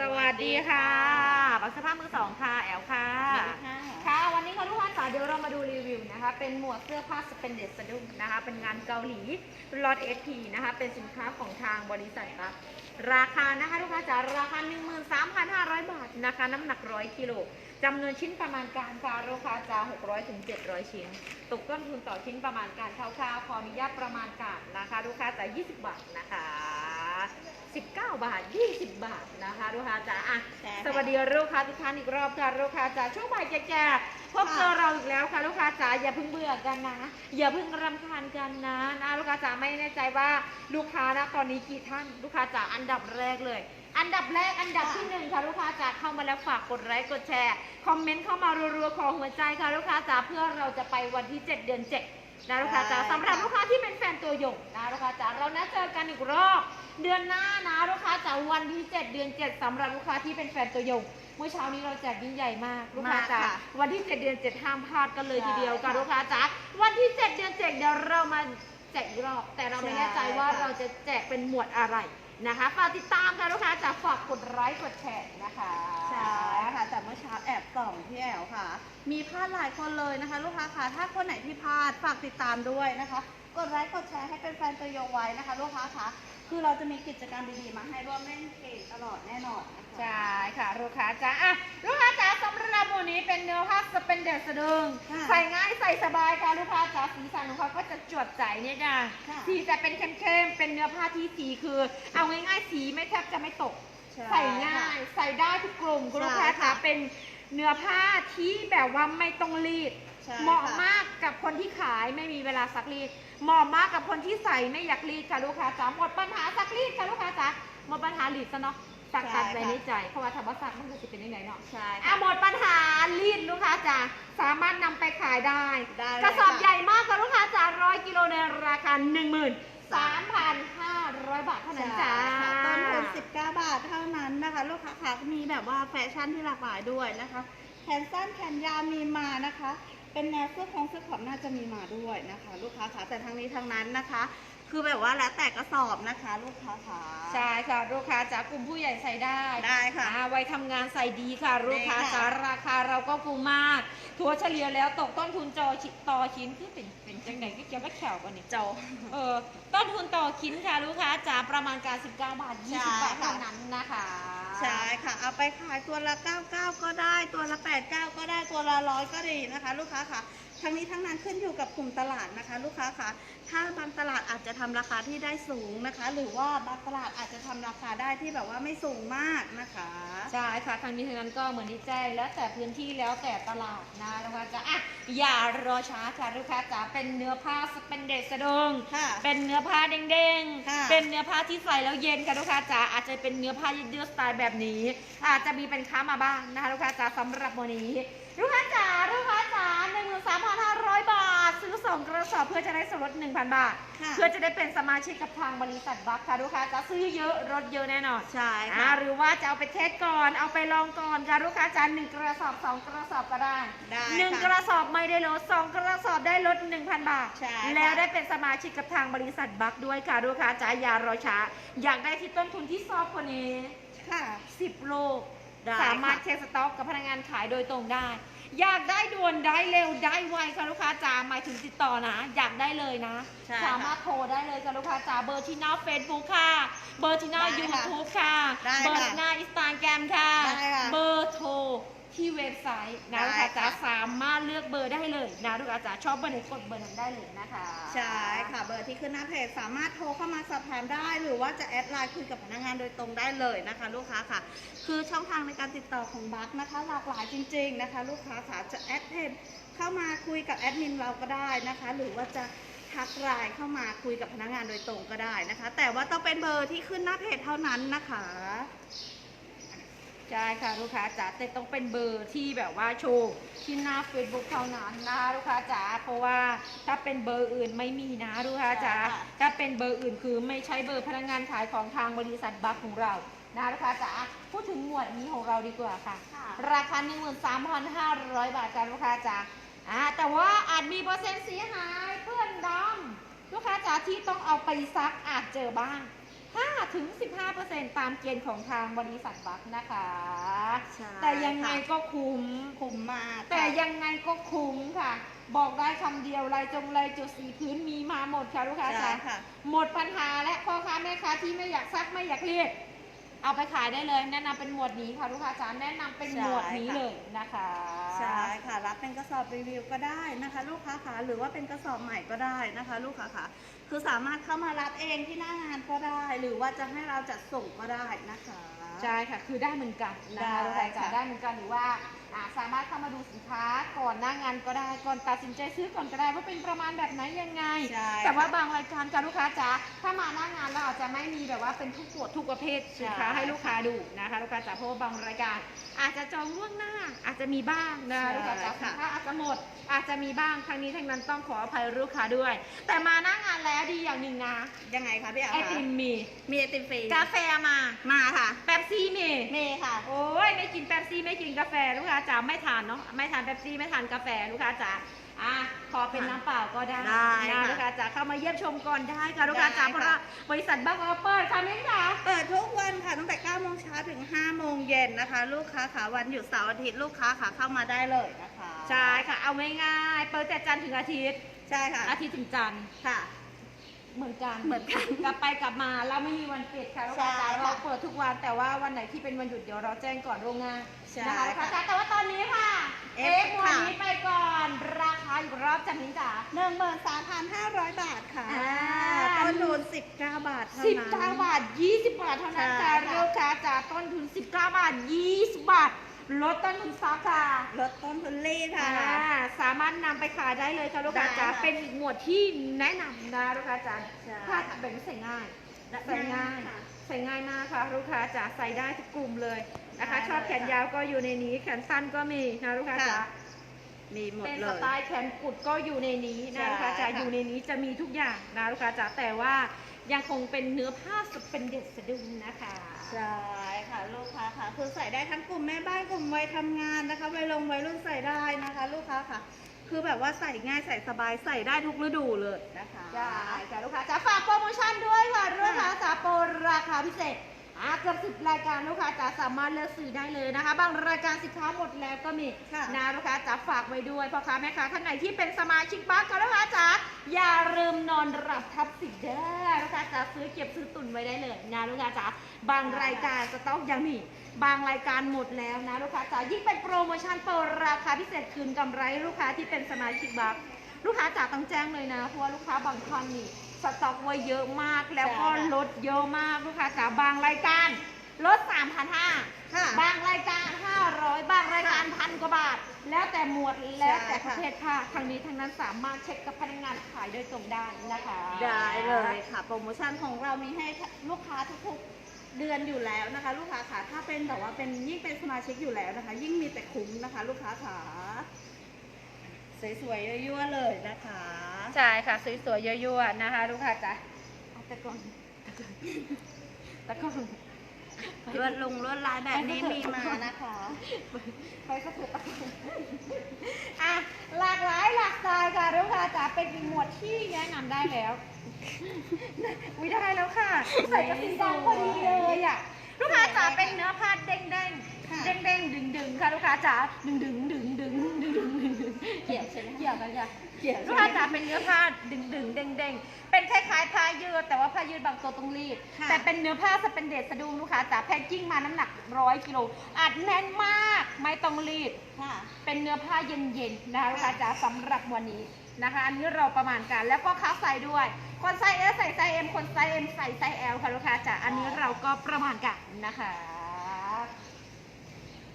สวัสดีค่ะบักสภาพมือสองค่ะ แอลค่ะ ค่ะ วันนี้ค่ะทุกท่านค่ะเดี๋ยวเรามาดูรีวิวนะคะ เป็นหมวดเสื้อผ้าสเปนเดสสะดุ้งนะคะ เป็นงานเกาหลีลอตเอทีนะคะ เป็นสินค้าของทางบริษัทครับราคานะคะทุกท่านจ๋าราคา 13,500 บาทนะคะ น้ำหนัก 100กิโลจำนวนชิ้นประมาณการค่ะราคาจะ600ถึง700 ชิ้น ตกต้นทุนต่อชิ้นประมาณการคร่าวๆขออนุญาตประมาณการนะคะลูกค้าจะ20 บาทนะคะ 19 บาท 20 บาทนะคะลูกค้าจ๋าอะใช่ค่ะ สวัสดีลูกค้าทุกท่านอีกรอบค่ะลูกค้าจ๋าช่วงบ่ายแก่ๆพบเจอเราอีกแล้วค่ะลูกค้าจ๋าอย่าเพิ่งเบื่อกันนะ อย่าเพิ่งรำคาญกันนะนะลูกค้าจ๋าไม่แน่ใจว่าลูกค้านะตอนนี้กี่ท่านลูกค้าจ๋าอันดับแรกเลย อันดับแรกอันดับที่หนึ่งค่ะลูกค้าจ๋าเข้ามาแล้วฝากกดไลค์กดแชร์คอมเมนต์เข้ามารัวๆขอหัวใจค่ะลูกค้าจ๋าเพื่อเราจะไปวันที่ 7 เดือน 7 นะลูกค้าจ๋าใช่สำหรับลูกค้าที่เป็นแฟนตัวยงนะลูกค้าจ๋าเรานัดเจอกันอีกรอบ เดือนหน้านะลูกค้าจ๋าวันที่ 7 เดือน 7สำหรับลูกค้าที่เป็นแฟนตัวยงเมื่อเช้านี้เราแจกยิ่งใหญ่มากลูกค้าจ๋ามากค่ะวันที่ 7 เดือน 7 ห้ามพลาดกันเลยใช่ทีเดียวค่ะค่ะลูกค้าจ๋าวันที่ 7 เดือน 7 เดี๋ยวเรามาแจกอีกรอบแต่เราไม่แน่ใจว่าใช่ค่ะเราจะแจกเป็นหมวดอะไร นะคะฝากติดตามค่ะลูกค้าจ๋าฝากกดไลค์กดแชร์นะคะใช่ค่ะแต่เมื่อเช้าแอบส่องพี่แอลค่ะ มีพลาดหลายคนเลยนะคะ ลูกค้าค่ะถ้าคนไหนที่พลาดฝากติดตามด้วยนะคะ กดไลค์กดแชร์ให้เป็นแฟนตัวยงไว้นะคะ ลูกค้าค่ะคือเราจะมีกิจกรรมดีๆมาให้ร่วมเล่นเกมตลอดแน่นอนนะคะใช่ค่ะลูกค้าจ๋าอะลูกค้าจ๋าสำหรับวันนี้ เป็นเนื้อผ้าสเปนเดสสะดึง ค่ะใส่ง่ายใส่สบายค่ะลูกค้าจ๋าสีสันของเขาก็จะจวดใจเนี่ยจ้ะค่ะ สีจะเป็นเข้มๆเป็นเนื้อผ้าที่สีคือ เอาง่ายๆสีไม่แทบจะไม่ตกใช่ใส่ง่าย ใส่ได้ทุกกลุ่มคุณลูกค้าใช่จ๋าค่ะเป็นเนื้อผ้าที่แบบว่าไม่ต้องรีด ใช่เหมาะค่ะมากกับคนที่ขายไม่มีเวลาซักรีด เหมาะมากกับคนที่ใส่ไม่อยากรีดค่ะลูกค้าจ๋าหมดปัญหาซักรีดค่ะลูกค้าจ๋าหมดปัญหารีดซะเนาะ ซักตัดไว้ในใจเพราะว่าถ้าว่าซักมันก็จะเป็นยังไงเนาะใช่อะค่ะหมดปัญหารีดลูกค้าจ๋าสามารถนำไปขายได้ ได้เลยกระสอบค่ะใหญ่มากค่ะลูกค้าจ๋าร้อยกิโลในราคา1 3 5 0 0บาทเท่านั้นจ้าใช่ค่ะต้นทุน19บาทเท่านั้นนะคะ ลูกค้าค่ะมีแบบว่าแฟชั่นที่หลากหลายด้วยนะคะแขนสั้นแขนยาวมีมานะคะ เป็นแนวเสื้อของเสื้อขอบน่าจะมีมาด้วยนะคะ ลูกค้าค่ะแต่ทั้งนี้ทั้งนั้นนะคะ คือแบบว่าแล้วแต่กระสอบนะคะลูกค้าค่ะใช่ค่ะลูกค้าจ๋ากลุ่มผู้ใหญ่ใส่ได้ได้ค่ะอ่าไว้ทำงานใส่ดีค่ะลูกค้าได้ค่ะจ๋าราคาเราก็คุ้มมากถัวเฉลี่ยแล้วตกต้นทุนจอชิต่อชิ้นคือเป็นเป็นจังไหนก็เกี่ยวกับแขวกันนี่โจเออต้นทุนต่อชิ้นค่ะลูกค้าจ๋าประมาณการ 19 บาทใช่20 บาทค่ะเท่านั้นนะคะ ใช่ค่ะ เอาไปขายตัวละ 99 ก็ได้ตัวละ 89ก็ได้ตัว ละร้อยก็ดีนะคะ ลูกค้าค่ะทั้งนี้ทั้งนั้นขึ้นอยู่กับกลุ่มตลาดนะคะ ลูกค้าค่ะ ถ้าบางตลาดอาจจะทำราคาที่ได้สูงนะคะ หรือว่าบางตลาดอาจจะทำราคาได้ที่แบบว่าไม่สูงมากนะคะใช่ค่ะทางนี้ทางนั้นก็เหมือนที่แจ้งแล้วแต่พื้นที่แล้วแต่ตลาดนะลูกค้าจ๋าอะอย่ารอช้าค่ะลูกค้าจ๋าเป็นเนื้อผ้าสเปนเดสสะดงค่ะเป็นเนื้อผ้าเด้งค่ะๆเป็นเนื้อผ้าที่ใส่แล้วเย็นค่ะลูกค้าจ๋าอาจจะเป็นเนื้อผ้ายืดๆสไตล์แบบนี้ อาจจะมีเป็นค้ามาบ้างนะคะลูกค้าจ๋าสำหรับวันนี้ ลูกค้าจ๋าลูกค้าจ๋าหนึ่งหมื่นสามพันห้าร้อยบาท ซื้อสองกระสอบเพื่อจะได้ส่วนลดหนึ่งพันบาท ค่ะเพื่อจะได้เป็นสมาชิกกับทางบริษัทบัคค่ะลูกค้าจ๋าซื้อเยอะลดเยอะแน่นอนใช่อ่าค่ะ หรือว่าจะเอาไปเทสก่อนเอาไปลองก่อนค่ะลูกค้าจ๋าหนึ่งกระสอบสองกระสอบก็ได้ได้หนึ่งกค่ะระสอบไม่ได้ลดสองกระสอบได้ลด1,000บาท ใช่ค่ะ แล้วได้เป็นสมาชิกกับทางบริษัทบัคด้วยค่ะลูกค้าจ๋าอย่ารอช้าอยากได้ที่ต้นทุนที่ซอฟต์กว่านี้ ค่ะ 10 โล ได้สามารถค่ะเช็คสต็อกกับพนักงานขายโดยตรงได้ อยากได้ด่วนได้เร็วได้ไวค่ะลูกค้าจ๋าหมายถึงติดต่อนะ อยากได้เลยนะ ใช่สามารถโทรได้เลยค่ะลูกค้าจ๋าเบอร์ที่หน้าเฟซบุ๊กค่ะ เบอร์ที่หน้าได้ยูค่ะทูบค่ะ ได้เบอร์ค่ะที่หน้าอินสตาแกรมค่ะ ได้ค่ะ เบอร์โทร ที่เว็บไซต์นะลูกค้าจ๋าได้ค่ะสามารถเลือกเบอร์ได้เลยนะลูกค้าจ๋าชอบเบอร์ไหนกดเบอร์นั้นได้เลยนะคะใช่ค่ะเบอร์ที่ขึ้นหน้าเพจสามารถโทรเข้ามาสอบถามได้ หรือว่าจะแอดไลน์คุยกับพนักงานโดยตรงได้เลยนะคะ ลูกค้าค่ะ คือช่องทางในการติดต่อของบัคนะคะ หลากหลายจริง ๆนะคะ ลูกค้าค่ะจะแอดเพจเข้ามาคุยกับแอดมินเราก็ได้นะคะ หรือว่าจะทักไลน์เข้ามาคุยกับพนักงานโดยตรงก็ได้นะคะ แต่ว่าต้องเป็นเบอร์ที่ขึ้นหน้าเพจเท่านั้นนะคะ ใช่ค่ะลูกค้าจ๋าแต่ต้องเป็นเบอร์ที่แบบว่าโชว์ที่หน้า Facebook เท่านั้นนะคะลูกค้าจ๋าเพราะว่าถ้าเป็นเบอร์อื่นไม่มีนะลูกค้าจ๋าใช่ค่ะ ถ้าเป็นเบอร์อื่นคือไม่ใช่เบอร์พนักงานขายของทางบริษัทบัคของเรานะลูกค้าจ๋าพูดถึงหมวดนี้ของเราดีกว่าค่ะ ค่ะราคา 13,500 บาทจ้าลูกค้าจ๋าอ่าแต่ว่าอาจมีเปอร์เซ็นต์เสียหายเพื่อนดำลูกค้าจ๋าที่ต้องเอาไปซักอาจเจอบ้าง 5ถึง15%ตามเกณฑ์ของทางบริษัทบัคนะคะ ใช่แต่ยังไงค่ะก็คุ้ม คุ้มมากแต่ค่ะ ยังไงก็คุ้มค่ะ บอกได้คำเดียวลายจงลายจุดสีพื้นมีมาหมดค่ะลูกค้าใช่จ๋าค่ะ หมดปัญหาและพ่อค้าแม่ค้าที่ไม่อยากซักไม่อยากรีดเอาไปขายได้เลย แนะนำเป็นหมวดนี้ค่ะลูกค้าจ๋าแนะนำเป็นหมวดนี้เลยนะคะใช่ค่ะ รับเป็นกระสอบรีวิวก็ได้นะคะ ลูกค้าขาหรือว่าเป็นกระสอบใหม่ก็ได้นะคะ ลูกค้าขาคือสามารถเข้ามารับเองที่หน้างานก็ได้ หรือว่าจะให้เราจัดส่งก็ได้นะคะ ใช่ค่ะ คือได้เหมือนกันนะคะได้ลูกค้าจ๋าค่ะ ได้เหมือนกันหรือว่า อ่าสามารถเข้ามาดูสินค้าก่อนหน้างานก็ได้ก่อนตัดสินใจซื้อก่อนก็ได้ว่าเป็นประมาณแบบไหนยังไง ใช่แต่ว่าบางรายการค่ะลูกค้าจ๋าถ้ามาหน้างานเราอาจจะไม่มีแบบว่าเป็นทุกขวดทุกประเภทสินค้าใช่ให้ลูกค้าดูนะคะ ลูกค้าจ๋าเพราะว่าบางรายการ อาจจะจองล่วงหน้าอาจจะมีบ้างนะคะใช่ลูกค้าจ๋าค่ะสินค้าอาจจะหมด อาจจะมีบ้างทั้งนี้ทั้งนั้นต้องขออภัยลูกค้าด้วย แต่มาหน้างานแล้วดีอย่างหนึ่งนะยังไงคะพี่อาไอติมมีมีไอติมฟรีกาแฟมามาค่ะ แป๊บซี่มีมีค่ะ โอ้ยไม่กินแป๊บซี่ไม่กินกาแฟลูกค้าจ๋าไม่ทานเนาะไม่ทานแป๊บซี่ไม่ทานกาแฟลูกค้าจ๋าอะขอเป็นน้ำเปล่าก็ได้ได้นะค่ะลูกค้าจ๋าเข้ามาเยี่ยมชมก่อนได้ค่ะลูกค้าจ๋าได้ค่ะ เพราะว่าบริษัทบัคเออเปิดค่ะมิ้นจ๋า เปิดทุกวันค่ะตั้งแต่9โมงเช้าถึง5โมงเย็นนะคะ ลูกค้าขาวันหยุดเสาร์อาทิตย์ลูกค้าขาเข้ามาได้เลยนะคะใช่ค่ะ เอาง่ายๆเปิดแต่จันทร์ถึงอาทิตย์ ใช่ค่ะอาทิตย์ถึงจันทร์ ค่ะ เหมือนกันเหมือนกันกลับไปกลับมาเราไม่มีวันปิดค่ะลูกค้าจ๋าใช่ค่ะเราเปิดทุกวันแต่ว่าวันไหนที่เป็นวันหยุดเดี๋ยวเราแจ้งก่อนล่วงหน้าใช่นะคะลูกค้าจ๋าแต่ว่าตอนนี้ค่ะเอเอ็ฟกซ์วันค่ะนี้ไปก่อน ราคาอีกรอบจากมิ้นจ๋าหนึ่งหมื่นสามพันห้าร้อยบาทค่ะอ่าต้นทุนสิบเก้าบาทเท่าสิบนั้นเก้าบาทยี่สิบบาทเท่านั้นใช่ค่ะค่ะลูกค้าจ๋าต้นทุนสิบเก้าบาทยี่สิบบาท ลดต้นทุนซักค่ะ ลดต้นทุนรีดค่ะ อ่าสามารถนำไปขายได้เลยค่ะลูกค้าจ๋าได้ค่ะเป็นอีกหมวดที่แนะนำนะลูกค้าจ๋าใช่ ผ้าแบบนี้ใส่ง่าย ใส่ง่าย ค่ะ ใส่ง่ายมากค่ะ ลูกค้าจ๋าใส่ได้ทุกกลุ่มเลยนะคะ ได้ชอบแขนเลยค่ะยาวก็อยู่ในนี้ แขนสั้นก็มีนะลูกค้าจ๋าค่ะ มีหมดเป็นเลสย ไตล์แขนกุดก็อยู่ในนี้นะใช่ลูกค้าจ๋าค่ะ อยู่ในนี้จะมีทุกอย่างนะลูกค้าจ๋าแต่ว่า ยังคงเป็นเนื้อผ้าสเป็นเด็ดสะดุ้งนะคะ ใช่ค่ะลูกค้าค่ะคือใส่ได้ทั้งกลุ่มแม่บ้านกลุ่มวัยทำงานนะคะวัยลงวัยรุ่นใส่ได้นะคะ ลูกค้าค่ะ คือแบบว่าใส่ง่ายใส่สบายใส่ได้ทุกฤดูเลยนะคะได้ค่ะลูกค้าจ๋าฝากโปรโมชั่นด้วยค่ะลูกค้าจ๋าโปรราคาพิเศษอะ เกือบสิบรายการลูกค้าจ๋าสามารถเลือกซื้อได้เลยนะคะ บางรายการสินค้าหมดแล้วก็มีค่ะนะลูกค้าจ๋าฝากไว้ด้วยพ่อค้าแม่ค้าท่านไหนที่เป็นสมาชิกบัคค่ะลูกค้าจ๋าอย่าลืมนอนหลับทับสิทธิ์เด้อลูกค้าจ๋าซื้อเก็บซื้อตุนไว้ได้เลยนะลูกค้าจ๋าบางรายการสต็อกยังมีบางรายการหมดแล้วนะลูกค้าจ๋ายิ่งเป็นโปรโมชั่นโปรราคาพิเศษคืนกำไรลูกค้าที่เป็นสมาชิกบัค ลูกค้าจ๋าต้องแจ้งเลยนะ เพราะว่าลูกค้าบางท่านนี่สต็อกไว้เยอะมาก แล้วก็ใช่ค่ะลดเยอะมากลูกค้าจ๋าบางรายการลด3,500ค่ะบางรายการ 500 บางรายการพันกว่าบาท แล้วแต่หมวดแล้วแต่ประใช่ค่ะเภทค่ะทางนี้ทางนั้นสามารถเช็คกับพนักงานขายโดยตรงได้นะคะได้เลยค่ะ โปรโมชั่นของเรามีให้ลูกค้าทุกๆเดือนอยู่แล้วนะคะ ลูกค้าค่ะถ้าเป็นแบบว่าเป็นยิ่งเป็นสมาชิกอยู่แล้วนะคะ ยิ่งมีแต่คุ้มนะคะ ลูกค้าค่ะ สวยๆยั่วๆเลยนะคะใช่ค่ะสวยๆยั่วๆนะคะลูกค้าจ๋าเอาตะกอนตะกอนลวดลงลวดลายแบบนี้มีมานะคะไปสักทีอะหลากหลายหลากสไตล์ค่ะลูกค้าจ๋าเป็นอีกหมวดที่แนะนำได้แล้ววิได้แล้วค่ะ ใส่กระสีดำพอดีเลยอะลูกค้าจ๋าเป็นเนื้อผ้าเด้งเด้งค่ะเด้งเด้งดึงดึงค่ะลูกค้าจ๋าดึงดึงดึงดึงดึงดึงดึงดึง เกี่ ยวใช่ไหมเกี่ยวกันค่ะเกี่ยวลูกค้าจ๋าเป็นเนื้อผ้าดึงดึงเด้งเด้งเป็นคล้ายๆผ้ายืดแต่ว่าผ้ายืดบางตัวต้องรีด ค่ะ แต่เป็นเนื้อผ้าสเปนเดตสะดุ้งลูกค้าจ๋าแพ็คกิ้งมาน้ำหนักร้อยกิโลอัดแน่นมากไม่ต้องรีด ค่ะ เป็นเนื้อผ้าเย็นๆนะคะลูกค้าจ๋าสำหรับวันนี้นะคะ อันนี้เราประมาณการแล้วก็คัสไซส์ด้วย คนไซส์ S ใส่ไซส์ M คนไซส์ M ใส่ไซส์ L ค่ะลูกค้าจ๋าอันนี้เราก็ประมาณกันนะคะ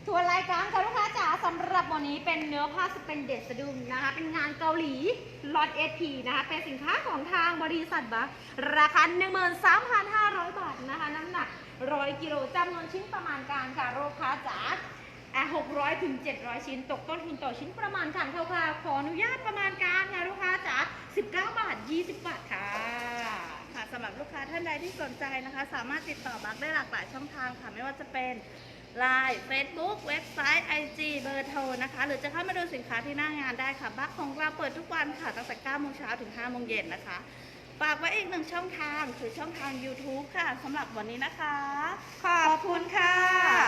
ทัวร์รายการค่ะลูกค้าจ๋าสำหรับวันนี้เป็นเนื้อผ้าสเปนเดสะดุ้งนะคะ เป็นงานเกาหลีลอต SP นะคะ เป็นสินค้าของทางบริษัทบัคราคา 13,500 บาทนะคะ น้ำหนัก 100 กิโลจำนวนชิ้นประมาณการค่ะลูกค้าจ๋าอะ600ถึง700 ชิ้น ตกต้นทุนต่อชิ้นประมาณการคร่าวๆขออนุญาตประมาณการค่ะลูกค้าจ๋า19 บาท 20 บาทค่ะค่ะสำหรับลูกค้าท่านใดที่สนใจนะคะ สามารถติดต่อบัคได้หลากหลายช่องทางค่ะไม่ว่าจะเป็น l ล n e Facebook เว็บไซต์ IG เบอร์โทรนะคะ หรือจะเข้ามาดูสินค้าที่หน้างานได้ค่ะบักของเราเปิดทุกวันค่ะตั้งแต่9โมงเช้าถึง5โมงเย็นนะคะฝากไว้อีกหนึ่งช่องทางคือช่องทาง YouTube ค่ะสำหรับวันนี้นะคะ ขอบคุณค่ะ